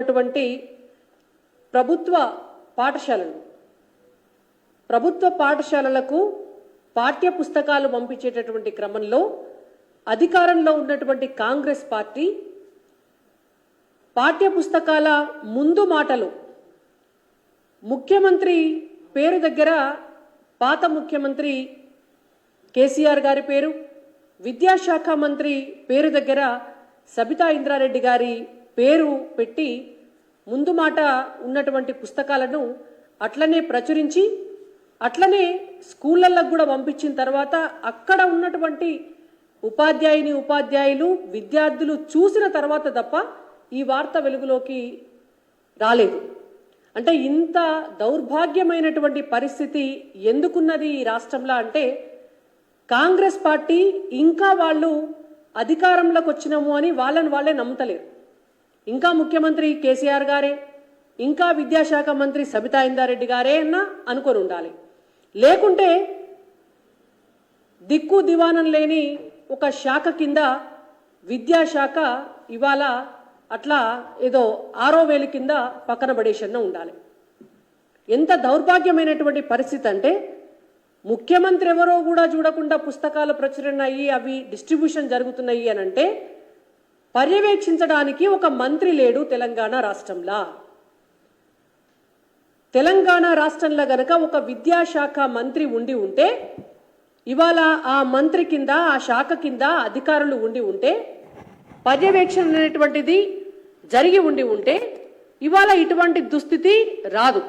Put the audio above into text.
ఉన్నటువంటి ప్రభుత్వ పాఠశాలలు. ప్రభుత్వ పాఠశాలలకు పాఠ్య పుస్తకాలు పంపించేటటువంటి క్రమంలో అధికారంలో ఉన్నటువంటి కాంగ్రెస్ పార్టీ పాఠ్య పుస్తకాల ముందు మాటలు. ముఖ్యమంత్రి పేరు దగ్గర పాత ముఖ్యమంత్రి కేసీఆర్ గారి పేరు విద్యాశాఖ మంత్రి పేరు దగ్గర సబితా ఇంద్రారెడ్డి గారి పేరు పెట్టి ముందు మాట ఉన్నటువంటి పుస్తకాలను అట్లనే ప్రచురించి అట్లనే స్కూళ్ళల్లో కూడా పంపించిన తర్వాత అక్కడ ఉన్నటువంటి ఉపాధ్యాయుని ఉపాధ్యాయులు విద్యార్థులు చూసిన తర్వాత తప్ప ఈ వార్త వెలుగులోకి రాలేదు. అంటే ఇంత దౌర్భాగ్యమైనటువంటి పరిస్థితి ఎందుకున్నది ఈ రాష్ట్రంలో అంటే కాంగ్రెస్ పార్టీ ఇంకా వాళ్ళు అధికారంలోకి వచ్చినాము అని వాళ్ళని వాళ్ళే నమ్ముతలేరు. ఇంకా ముఖ్యమంత్రి కేసీఆర్ గారే ఇంకా విద్యాశాఖ మంత్రి సబితా ఇందారెడ్డి గారే అన్న అనుకొని ఉండాలి. లేకుంటే దిక్కు దివానం లేని ఒక శాఖ కింద విద్యాశాఖ ఇవాళ అట్లా ఏదో ఆరో వేలు కింద పక్కన పడేసన్న ఉండాలి. ఎంత దౌర్భాగ్యమైనటువంటి పరిస్థితి అంటే ముఖ్యమంత్రి ఎవరో కూడా చూడకుండా పుస్తకాలు ప్రచురణ అయ్యి అవి డిస్ట్రిబ్యూషన్ జరుగుతున్నాయి అని అంటే పర్యవేక్షించడానికి ఒక మంత్రి లేడు తెలంగాణ రాష్ట్రంలో. తెలంగాణ రాష్ట్రంలో గనక ఒక విద్యాశాఖ మంత్రి ఉండి ఉంటే ఇవాళ ఆ మంత్రి కింద ఆ శాఖ కింద అధికారులు ఉండి ఉంటే పర్యవేక్షణ అనేటువంటిది జరిగి ఉండి ఉంటే ఇవాళ ఇటువంటి దుస్థితి రాదు.